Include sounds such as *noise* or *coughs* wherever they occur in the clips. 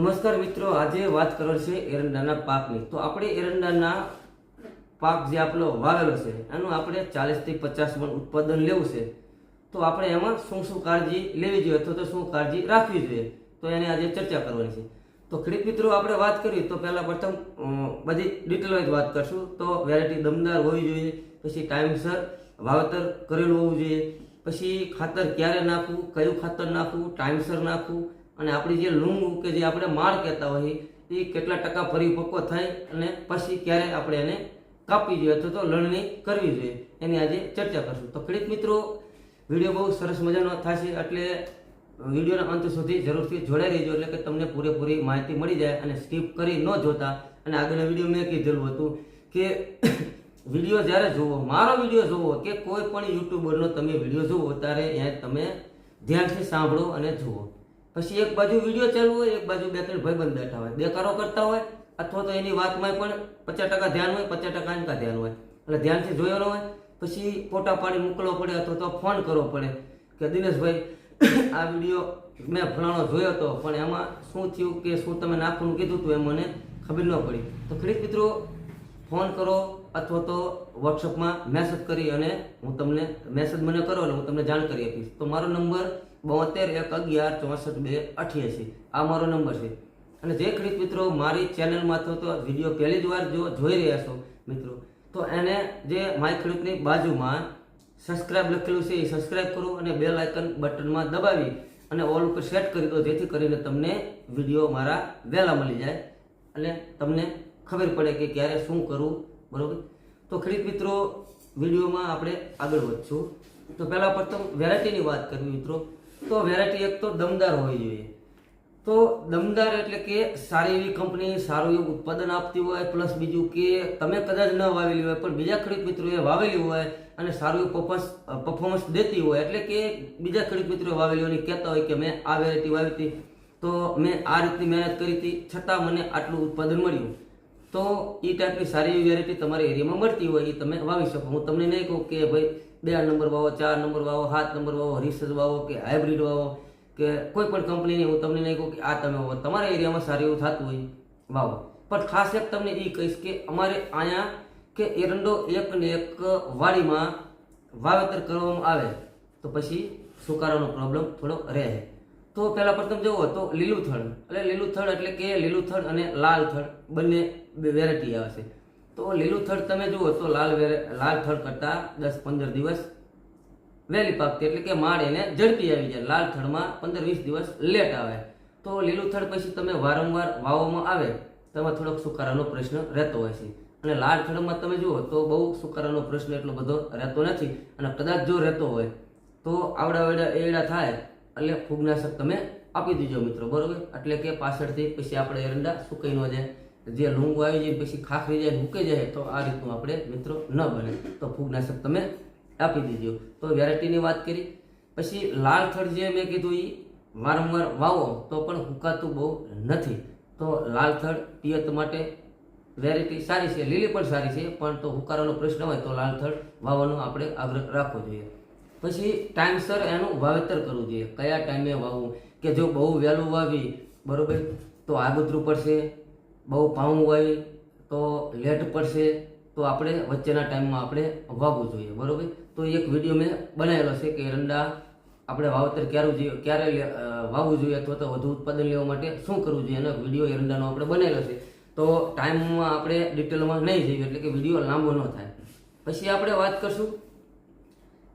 નમસ્કાર મિત્રો, આજે વાત કરો છે એરંડાના પાકની. તો આપણે એરંડાના પાક જે આપણો વાવેલો છે, એનું આપણે ચાલીસથી પચાસ મણ ઉત્પાદન લેવું છે. તો આપણે એમાં શું શું કાળજી લેવી જોઈએ, અથવા તો શું કાળજી રાખવી જોઈએ, તો એને આજે ચર્ચા કરવાની છે. તો ખેડૂત મિત્રો, આપણે વાત કરીએ તો પહેલાં પ્રથમ બધી ડિટેલ વાઇઝ વાત કરશું. તો વેરાયટી દમદાર હોવી જોઈએ, પછી ટાઈમસર વાવેતર કરેલું હોવું જોઈએ, પછી ખાતર ક્યારે નાખવું, કયું ખાતર નાખવું ટાઈમસર નાખવું અને આપણી જે લૂંગ કે જે આપણે માળ કહેતા હોઈએ એ કેટલા ટકા પરિપક્વ થાય અને પછી ક્યારે આપણે એને કાપવી જોઈએ અથવા તો લણણી કરવી જોઈએ, એની આજે ચર્ચા કરશું. તો ખેડૂત મિત્રો, વીડિયો બહુ સરસ મજાનો થશે એટલે વિડીયોના અંત સુધી જરૂરથી જોડાઈ રહેજો, એટલે કે તમને પૂરેપૂરી માહિતી મળી જાય અને સ્કીપ કરી ન જોતા. અને આગળના વીડિયો મેં કીધેલું હતું કે *coughs* વીડિયો જ્યારે જુઓ, મારો વીડિયો જુઓ કે કોઈ પણ યુટ્યુબરનો તમે વીડિયો જુઓ, ત્યારે અહીંયા તમે ધ્યાનથી સાંભળો અને જુઓ. પછી એક બાજુ વીડિયો ચાલુ હોય, એક બાજુ બે ત્રણ ભાઈબંધ બેઠા હોય. દેકારો કરતા હોય, અથવા તો એની વાતમાં પણ પચાસ ટકા ધ્યાન હોય, પચાસ ટકા એનકા ધ્યાન હોય. એટલે ધ્યાનથી જોયેલો હોય, પછી ફોટા પાડી મોકલવો પડે અથવા તો ફોન કરવો પડે કે, દિનેશભાઈ, *coughs* આ વીડિયો મેં ફલાણો જોયો હતો પણ એમાં શું થયું કે શું તમે નાખવાનું કીધું હતું એ મને ખબર ન પડી. તો ખરીદ મિત્રો, ફોન કરો અથવા તો વોટ્સઅપમાં મેસેજ કરી અને હું તમને મેસેજ મને કરો અને હું તમને જાણ કરી આપીશ. તો મારો નંબર બોતેર એક અગિયાર ચોસઠ બે અઠ્યાસી. આ મારો નંબર છે. અને જે ખેડૂત મિત્રો મારી ચેનલમાં તો વીડિયો પહેલી જ વાર જો જોઈ રહ્યા છો મિત્રો, તો એને જે માય ખેડૂતની બાજુમાં સબસ્ક્રાઇબ લખેલું છે એ સબસ્ક્રાઇબ કરો અને બેલ આઇકન બટનમાં દબાવી અને ઓલ ઉપર સેટ કરી દો, જેથી કરીને તમને વીડિયો મારા વહેલા મળી જાય અને તમને ખબર પડે કે ક્યારે શું કરવું બરાબર? તો ખેડૂત મિત્રો, વિડીયોમાં આપણે આગળ વધશું. તો પહેલાં પ્રથમ વેરાયટીની વાત કરવી મિત્રો. તો વેરાયટી એક તો દમદાર હોવી જોઈએ. તો દમદાર એટલે કે સારી એવી કંપની, સારું એવું ઉત્પાદન આપતી હોય, પ્લસ બીજું કે તમે કદાચ ન વાવેલી હોય, પણ બીજા ખેડૂત મિત્રોએ વાવેલી હોય અને સારું એવું પરફોર્મન્સ પરફોર્મન્સ દેતી હોય, એટલે કે બીજા ખેડૂત મિત્રોએ વાવેલી હોય કહેતા હોય કે મેં આ વેરાયટી વાવી હતી, તો મેં આ રીતની મહેનત કરી હતી, છતાં મને આટલું ઉત્પાદન મળ્યું. તો એ ટાઈપની સારી એવી વેરાયટી તમારા એરિયામાં મળતી હોય એ તમે વાવી શકો. હું તમને નહીં કહું કે ભાઈ બે નંબર વાવો, ચાર નંબર વાવો, સાત નંબર વાવો રિસર્ચ વાવો કે હાઇબ્રિડ વાવો કે કોઈ પણ કંપનીની હું તમને નહીં કહું કે આ તમે વાવો. તમારા એરિયામાં સારું એવું થતું હોય, વાવો. પણ ખાસ એક તમને એ કહીશ કે અમારે અહીંયા કે એરંડો એક ને એક વાડીમાં વાવેતર કરવામાં આવે, તો પછી સુકારાનો પ્રોબ્લેમ થોડો રહે. તો પહેલાં પ્રથમ જુઓ તો લીલું થળ એટલે લીલું થડ એટલે કે લીલું થળ અને લાલ થડ, બંને વેરાયટી આવે છે. તો લીલું થડ તમે જુઓ તો લાલ લાલ થડ કરતાં દસ પંદર દિવસ વહેલી પાકતી, એટલે કે માળ એને ઝડપી આવી જાય. લાલ થડમાં પંદર વીસ દિવસ લેટ આવે. તો લીલું થડ પછી તમે વારંવાર વાવવામાં આવે, તેમાં થોડોક સુકારાનો પ્રશ્ન રહેતો હોય છે. અને લાલ થડમાં તમે જુઓ તો બહુ સુકારાનો પ્રશ્ન એટલો બધો રહેતો નથી. અને કદાચ જો રહેતો હોય, તો આવડા વેડા એડા થાય, એટલે ફૂગનાશક તમે આપી દીજો મિત્રો, બરોબર? એટલે કે પાછળથી પછી આપણે એરંડા સુકાઈ ન જાય. જે લૂંગ આવી જાય પછી ખાખરી જાય હુકાઈ જાય, તો આ રીતનું આપણે મિત્રો ન બને. તો ફૂગનાશક તમે આપી દીધો. તો વેરાયટીની વાત કરી. પછી લાલ થડ જે મેં કીધું એ વારંવાર વાવો તો પણ હુકાતું બહુ નથી. તો લાલ થડ પિયત માટે વેરાયટી સારી છે, લીલી પણ સારી છે, પણ તો હુકારાનો પ્રશ્ન હોય તો લાલ થડ વાવવાનો આપણે આગ્રહ રાખવો જોઈએ. પછી ટાઈમસર એનું વાવેતર કરવું જોઈએ. કયા ટાઈમે વાવવું? કે જો બહુ વહેલું વાવી, બરોબર? તો આગોતરું પડશે. બહુ પાવું હોય તો લેટ પડશે, તો આપણે વચ્ચેના ટાઈમમાં આપણે વાવવું જોઈએ, બરાબર? તો એક વીડિયો મેં બનાવેલો છે કે એરંડા આપણે વાવતર ક્યારે જોઈએ, ક્યારે વાવવું જોઈએ અથવા તો વધુ ઉત્પાદન લેવા માટે શું કરવું જોઈએ એનો વીડિયો એરંડાનો આપણે બનાવેલો છે. તો ટાઈમમાં આપણે ડિટેલમાં નહીં જઈએ, એટલે કે વીડિયો લાંબો ન થાય. પછી આપણે વાત કરશું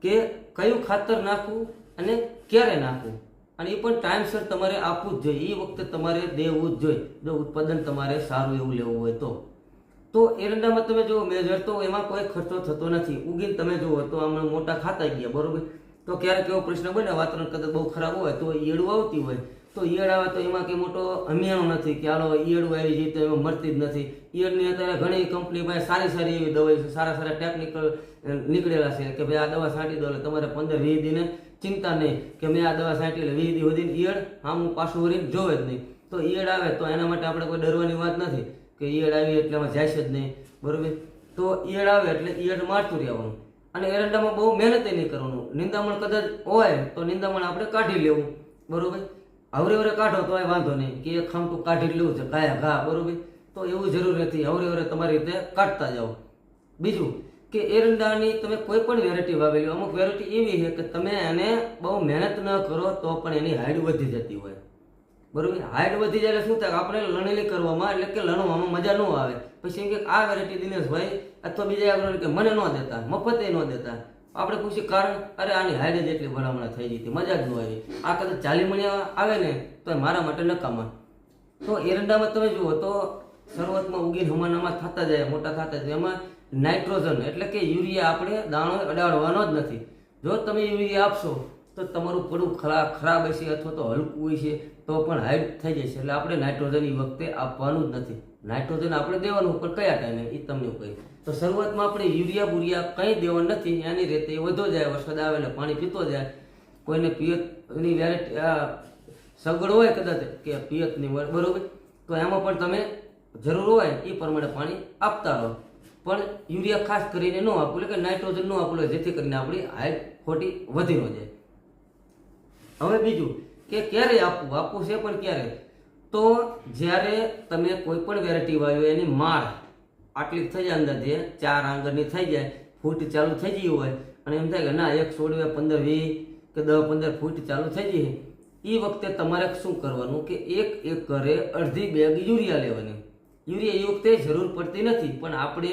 કે કયું ખાતર નાખવું અને ક્યારે નાખવું? અને એ પણ ટાઈમસર તમારે આપવું જ જોઈએ. એ વખતે તમારે દેવું જ જોઈએ. જો ઉત્પાદન તમારે સારું એવું લેવું હોય તો. તો એરંડામાં તમે જુઓ મેજર તો એમાં કોઈ ખર્ચો થતો નથી. ઉગીને તમે જુઓ, તો આમાં મોટા ખાતા ગયા, બરોબર? તો ક્યારેક એવો પ્રશ્ન બને, વાતાવરણ કદાચ બહુ ખરાબ હોય તો ઈયળું આવતી હોય. તો ઈયળ આવે તો એમાં કંઈ મોટો અમિયાણો નથી કે હાલો, ઈયળું આવી જાય તો એમાં મળતી જ નથી. ઈયળની અત્યારે ઘણી કંપની પાસે સારી સારી એવી દવાઈ છે. સારા સારા ટેકનિકલ નીકળેલા છે કે ભાઈ આ દવા છાંટી દો એટલે તમારે પંદર વીસ દિને ચિંતા નહીં કે મેં આ દવા છાંટી એટલે વીસ દી સુધી ઈયળ આમ પાછું વળીને જોવે જ નહીં. તો ઈયળ આવે તો એના માટે આપણે કોઈ ડરવાની વાત નથી કે ઈયળ આવી એટલે આમાં જાય જ નહીં. બરોબર? તો ઈયળ આવે એટલે ઈયળ મારતું રહેવાનું. અને એરંડામાં બહુ મહેનત નહીં કરવાનું. નિંદામણ કદાચ હોય તો નિંદામણ આપણે કાઢી લેવું. બરોબર? હવરે હવરે કાઢો તો એ વાંધો નહીં કે એક ખામટું કાઢી લેવું છે ગાયા ઘા. બરોબર? તો એવું જરૂર નથી. હવરે હવરે તમારી રીતે કાઢતા જાઓ. બીજું કે એરંડાની તમે કોઈ પણ વેરાયટી વાવેલી, અમુક વેરાયટી એવી છે કે તમે એને બહુ મહેનત ન કરો તો પણ એની હાઈટ વધી જતી હોય. બરોબર? હાઈટ વધી જાય એટલે શું થાય આપણે લણેલી કરવામાં એટલે કે લણવામાં મજા ન આવે. પછી એમ કે આ વેરાયટી દિનેશભાઈ અથવા બીજા આપણે કે મને ન દેતા, મફતે ન દેતા. આપણે પૂછીએ કારણ? અરે આની હાઈટ જ એટલી ભલામણા થઈ જતી મજા જ ન આવી. આ કદાચ ચાલી મણિયા આવે ને તો મારા માટે નકામા. તો એરંડામાં તમે જુઓ તો શરૂઆતમાં ઉગીને હમાનામાં થતા જાય, મોટા થતા જાય. એમાં નાઇટ્રોજન એટલે કે યુરિયા આપણે દાણો અડાડવાનો જ નથી. જો તમે યુરિયા આપશો, તો તમારું પડું ખરા, ખરાબ હશે અથવા તો હલકું હોય છે, તો પણ હાઈટ થઈ જશે. એટલે આપણે નાઇટ્રોજન એ વખતે આપવાનું જ નથી. નાઇટ્રોજન આપણે દેવાનું, પણ કયા ટાઈમે? એ તમને કહી તો શરૂઆતમાં આપણે યુરિયા બુરિયા કંઈ દેવાનું નથી. એની રીતે એ વધો જાય, વરસાદ આવે એટલે પાણી પીતો જાય. કોઈને પિયતની વેરાયટી સગવડ હોય કદાચ, કે પિયતની બરોબર? તો એમાં પણ તમે જરૂર હોય એ પ્રમાણે પાણી આપતા રહો. પણ યુરિયા ખાસ કરીને ન આપવું, એટલે કે નાઇટ્રોજન ન આપવું જેથી કરીને આપણી હાઈટ ખોટી વધી ન હવે બીજું કે ક્યારે આપવું? આપવું છે પણ ક્યારે? તો જ્યારે તમે કોઈ પણ વેરાયટી વાવ્યો એની માળ આટલી થઈ જાય અંદાજે ચાર આંગળની થઈ જાય, ફૂટ ચાલુ થઈ ગઈ હોય, અને એમ થાય કે ના, એક સોળવે પંદર વીસ કે દસ પંદર ફૂટ ચાલુ થઈ જઈએ એ વખતે તમારે શું કરવાનું? કે એક એકરે અડધી બેગ યુરિયા લેવાની. યુરિયા વખતે જરૂર પડતી નથી, પણ આપણે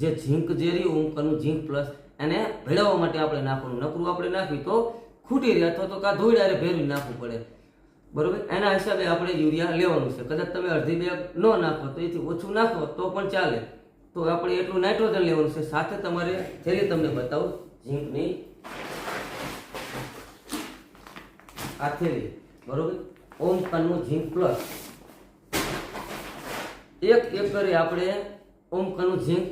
જે ઝીંક જે રહ્યું ઝીંક પ્લસ એને ભેળવવા માટે આપણે નાખવાનું, નકરું આપણે નાખી તો ખૂટી રહે અથવા તો કાં ધોઈડારે ભેરવી નાખવું પડે. બરોબર? એના હિસાબે આપણે યુરિયા લેવાનું છે. કદાચ તમે અડધી બેગ ન નાખો તો એથી ઓછું નાખો તો પણ ચાલે. તો આપણે એટલું નાઇટ્રોજન લેવાનું છે. સાથે તમારે જેલી તમને બતાવું, ઝીંકની આ થેલી બરોબર? ઓમ ઝીંક પ્લસ એક એકરે આપણે ઓમકાનું ઝીંક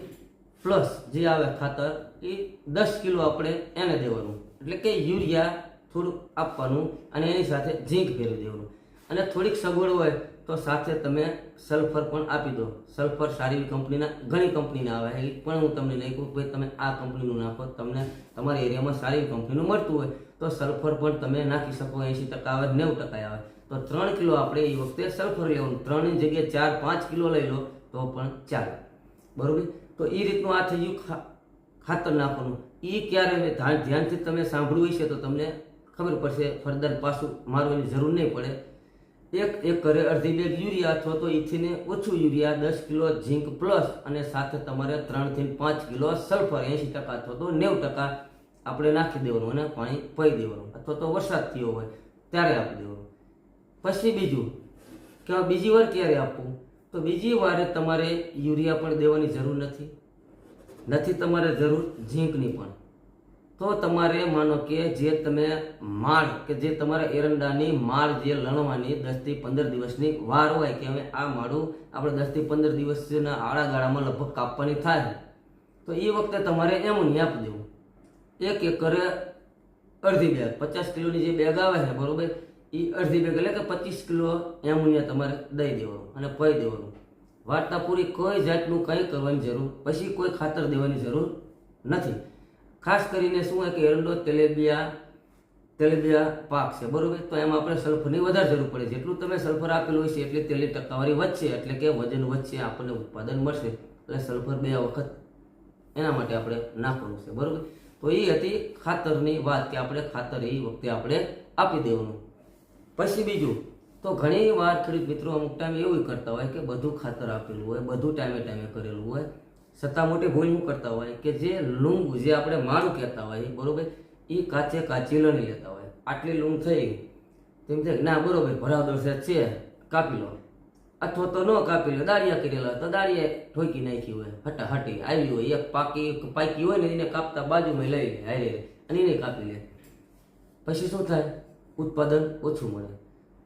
પ્લસ જે આવે ખાતર, એ દસ કિલો આપણે એને દેવાનું. એટલે કે યુરિયા થોડુંક આપવાનું અને એની સાથે ઝીંક ફેરવી દેવાનું. અને થોડીક સગવડ હોય તો સાથે તમે સલ્ફર પણ આપી દો. સલ્ફર સારી કંપનીના, ઘણી કંપનીના આવે. એ પણ હું તમને નહીં કહું ભાઈ તમે આ કંપનીનું નાખો, તમને તમારા એરિયામાં સારી કંપનીનું મળતું હોય તો સલ્ફર પણ તમે નાખી શકો. એંશી ટકા આવે, નેવું ટકા આવે. તો ત્રણ કિલો આપણે એ વખતે સલ્ફર લેવાનું ત્રણની જગ્યાએ ચાર, પાંચ કિલો લઈ લો, તો પણ ચાલે. બરોબર? તો એ રીતનું આ થઈ ગયું ખાતર નાખવાનું. એ ક્યારે ધ્યાનથી તમે સાંભળ્યું હશે તો તમને ખબર પડશે, ફરદાર પાછું મારવાની જરૂર નહીં પડે. એક એક ઘરે અડધી બેગ યુરિયા અથવા તો એથીને ઓછું યુરિયા, દસ કિલો ઝીંક પ્લસ અને સાથે તમારે ત્રણથી પાંચ કિલો સલ્ફર એંશી ટકા અથવા તો નેવું ટકા આપણે નાખી દેવાનું અને પાણી પી દેવાનું. અથવા તો વરસાદ થયો હોય, ત્યારે આપી દેવાનું. પછી બીજું કે બીજી વાર ક્યારે આપવું તો બીજી વારે તમારે યુરિયા પણ દેવાની જરૂર નથી. નથી તમારે જરૂર ઝીંકની પણ. તો તમારે માનો કે જે તમે માળ કે જે તમારા એરંડાની માળ જે લણવાની દસથી પંદર દિવસની વાર હોય કે હવે આ માળું આપણે દસથી પંદર દિવસના આડા ગાળામાં લગભગ કાપવાની થાય, તો એ વખતે તમારે એમોનિયા આપી દેવું. એક એકરે અડધી બેગ, પચાસ કિલોની જે બેગ આવે છે, બરોબર? એ અડધી બેગ એટલે કે પચીસ કિલો એમોનિયા તમારે દઈ દેવાનું અને પઈ દેવાનું. વાર્તા પૂરી કોઈ જાતનું કંઈ કરવાની જરૂર, પછી કોઈ ખાતર દેવાની જરૂર નથી. ખાસ કરીને શું હોય કે એરંડો તેલેબિયા તેલેબિયા પાક છે, બરોબર? તો એમાં આપણે સલ્ફરની વધારે જરૂર પડે. જેટલું તમે સલ્ફર આપેલું હોય છે, એટલી તેલી ટકાવારી વધશે, એટલે કે વજન વધશે, આપણને ઉત્પાદન મળશે. એટલે સલ્ફર બે વખત એના માટે આપણે નાખવાનું છે, બરોબર? તો એ હતી ખાતરની વાત કે આપણે ખાતર એ વખતે આપણે આપી દેવાનું. પછી બીજું, તો ઘણી વાર ખેડૂત મિત્રો અમુક ટાઈમ એવું કરતા હોય કે બધું ખાતર આપેલું હોય, બધું ટાઈમે ટાઈમે કરેલું હોય. છતાં મોટી ભૂલ શું કરતા હોય કે જે લૂંગ જે આપણે માણું કહેતા હોય, બરોબર એ કાચે કાચી લણી લેતા હોય. આટલી લૂંગ થઈ તેમ છે ના, બરોબર, ભરાવદર છે છે, કાપી લો. અથવા તો ન કાપી લો, દાળિયા કરેલા તો દાળિયા ઠોકી નાખી હોય હટા હટી આવી હોય, એક પાકી પાકી હોય ને એને કાપતા બાજુમાં લઈ લે, હારે, અને એને કાપી લે. પછી શું થાય? ઉત્પાદન ઓછું મળે.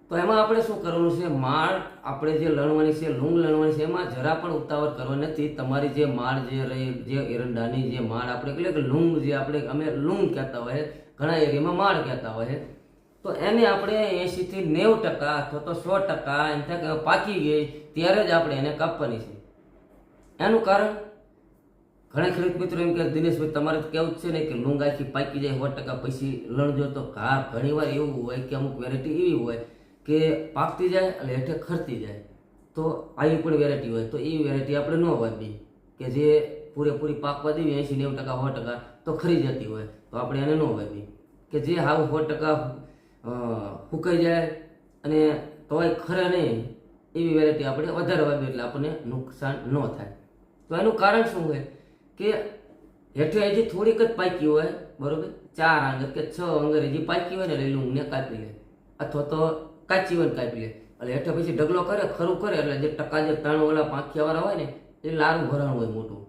તો એમાં આપણે શું કરવાનું છે? માળ આપણે જે લણવાની છે, લૂંગ લણવાની છે, એમાં જરા પણ ઉતાવળ કરવાની નથી. તમારી જે માળ જે રહી, જે એરંડાની જે માળ આપણે, એટલે કે લૂંગ જે આપણે, અમે લૂંગ કહેતા હોય, ઘણા એરિયામાં માળ કહેતા હોય. તો એને આપણે એંશીથી નેવું ટકા અથવા તો સો ટકા, એમ પાકી ગઈ, ત્યારે જ આપણે એને કાપવાની છે. એનું કારણ? ઘણા ખેડૂત મિત્રો એમ કે દિનેશભાઈ તમારે કેવું છે ને કે લૂંગ આખી પાકી જાય, સો ટકા પછી લણજો તો ઘા ઘણીવાર એવું હોય કે અમુક વેરાયટી એવી હોય કે પાકતી જાય અને હેઠે ખરતી જાય. તો આવી પણ વેરાયટી હોય. તો એ વેરાયટી આપણે ન વાપી કે જે પૂરેપૂરી પાકવા દેવી એંશી નેવું ટકા, સો ટકા તો ખરી જતી હોય. તો આપણે એને ન વાપી કે જે હાવ સો ટકા ફૂંકાઈ જાય અને તોય ખરે નહીં, એવી વેરાયટી આપણે વધારે વાપરીએ એટલે આપણને નુકસાન ન થાય. તો એનું કારણ શું હોય? કે હેઠે હજી થોડીક જ પાકી હોય, બરોબર? ચાર આંગર કે છ આંગર હજી પાકી હોય ને એટલે લૂંગને કાપી લે. અથવા તો કાચી હોય ને કાપી લે. એટલે હેઠે પછી ઢગલો કરે, ખરું કરે, એટલે જે ટકા જે ત્રણ ઓલા પાંખિયાવાળા હોય ને, એ લારું ભરાણ હોય મોટું.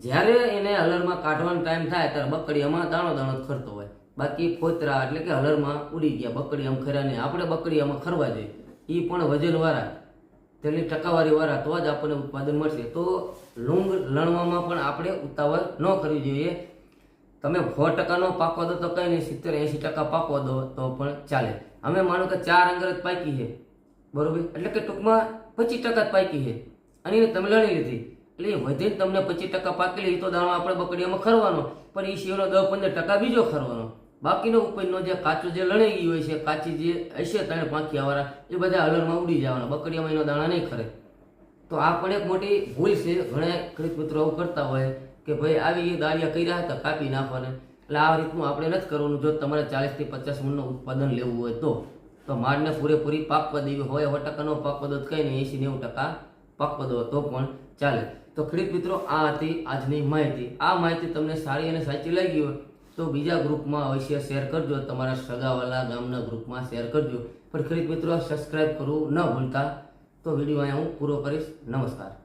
જ્યારે એને હલરમાં કાઢવાનો ટાઈમ થાય, ત્યારે બકડીયામાં દાણો દાણો ખરતો હોય. બાકી ફોતરા એટલે કે હલરમાં ઉડી ગયા બકડી આમ ખર્યા નહીં. આપણે બકડી આમાં ખરવા જોઈએ. એ પણ વજનવાળા. તેની ટકાવારી વાળા તો જ આપણને ઉત્પાદન મળશે. તો લૂંગ લણવામાં પણ આપણે ઉતાવળ ન કરવી જોઈએ. તમે સો ટકાનો પાકવા દો તો કંઈ નહીં, સિત્તેર એંશી ટકા પાકવા દો તો પણ ચાલે. અમે માનો કે ચાર અંગર જ પાકી છે. બરોબર? એટલે કે ટૂંકમાં પચીસ ટકા જ પાકી છે. અને એને તમે લણી લીધી. એટલે એ વધીને તમને પચીસ ટકા પાકેલી તો દાણો આપણે બકડીઓમાં ખરવાનો. પણ એ સિવાયનો દસ પંદર ટકા બીજો ખરવાનો. બાકીનો ઉપરનો જે કાચો જે લણાઈ ગઈ હોય છે, કાચી જે હશે ત્રણ પાંખિયાવાળા એ બધા હલરમાં ઉડી જવાના બકરીઓમાં એનો દાણા નહીં ખરે. તો આ પણ એક મોટી ભૂલ છે. ઘણા ખેડૂત મિત્રો આવું કરતા હોય કે ભાઈ આવી દાળિયા કર્યા હતા, કાપી નાખવાને. એટલે આ રીતનું આપણે નથી કરવાનું. જો તમારે ચાલીસથી પચાસ મણનું ઉત્પાદન લેવું હોય તો. તો માળને પૂરેપૂરી પાકવા દેવી હોય, સો ટકાનો પાકવા કંઈ નહીં, એંશી નેવું ટકા પાકવા દો તો પણ ચાલે. તો ખેડૂત મિત્રો, આ હતી આજની માહિતી. આ માહિતી તમને સારી અને સાચી લાગી હોય તો બીજા ગ્રુપમાં અવશ્ય શેર કરજો. તમારા સગાવાલા ગામના ગ્રુપમાં શેર કરજો. પણ ખરીદ મિત્રો સબસ્ક્રાઇબ કરવું ન ભૂલતા. તો વીડિયો અહીંયા હું પૂરો કરીશ. નમસ્કાર.